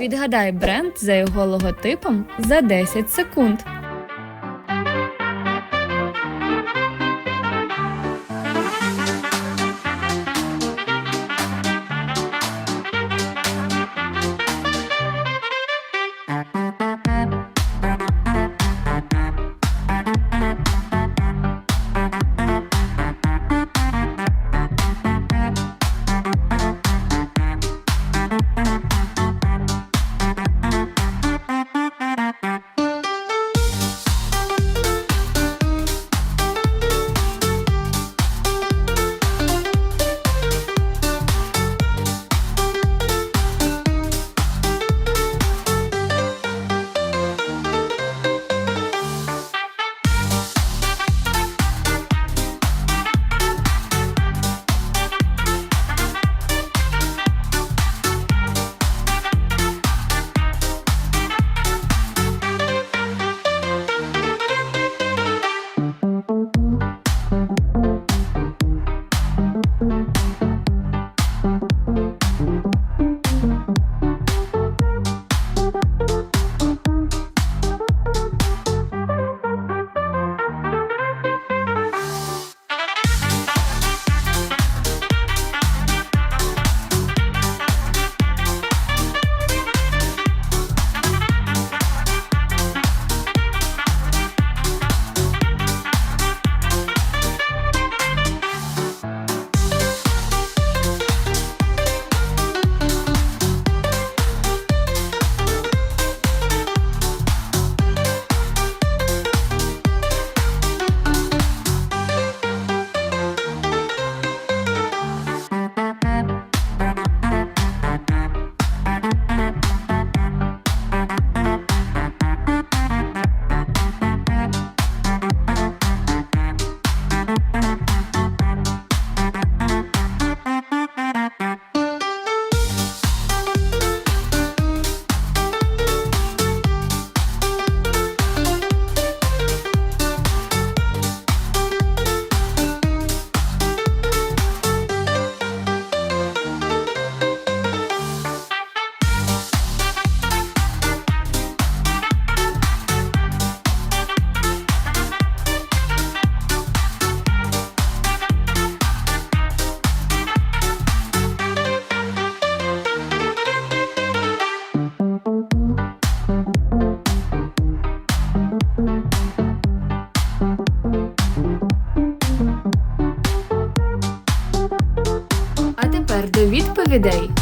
Відгадай бренд за його логотипом за 10 секунд. Música every day.